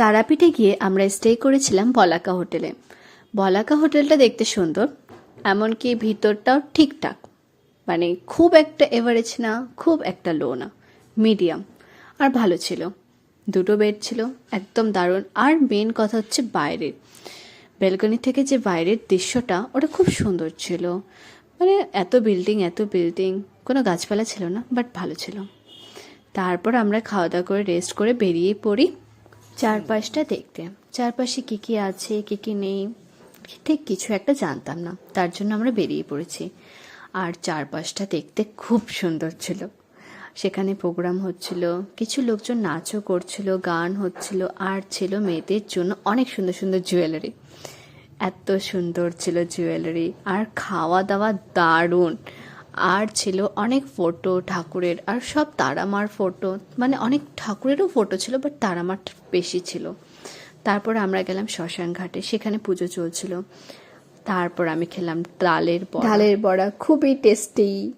তারাপীঠে গিয়ে আমরা স্টে করেছিলাম বলাকা হোটেলে। বলাকা হোটেলটা দেখতে সুন্দর, এমনকি ভিতরটাও ঠিকঠাক। মানে খুব একটা এভারেজ না, খুব একটা লো না মিডিয়াম আর ভালো ছিল। দুটো বেড ছিল, একদম দারুণ। আর মেন কথা হচ্ছে বাইরের। ব্যালকনি থেকে যে বাইরের দৃশ্যটা, ওটা খুব সুন্দর ছিল। মানে এত বিল্ডিং এত বিল্ডিং কোনো গাছপালা ছিল না বাট ভালো ছিল। তারপর আমরা খাওয়া দাওয়া করে রেস্ট করে বেরিয়ে পড়ি। চারপাশটা দেখতে। চারপাশে কী কী আছে, কী কী নেই, ঠিক কিছু একটা জানতাম না। তার জন্য আমরা বেরিয়ে পড়েছি। আর চারপাশটা দেখতে খুব সুন্দর ছিল। সেখানে প্রোগ্রাম হচ্ছিল, কিছু লোকজন নাচও করছিল, গান হচ্ছিল, আর ছিল মেয়েদের জন্য অনেক সুন্দর সুন্দর জুয়েলারি এত সুন্দর ছিল জুয়েলারি আর খাওয়া দাওয়া দারুণ। আর ছিল অনেক ফটো ঠাকুরের, আর সব তারামার ফটো মানে অনেক ঠাকুরেরও ফটো ছিল বাট তারামার বেশি ছিল। তারপর আমরা গেলাম শ্মশান ঘাটে, সেখানে পুজো চলছিল। তারপর আমি খেলাম ডালের বড়া। ডালের বড়া খুবই টেস্টি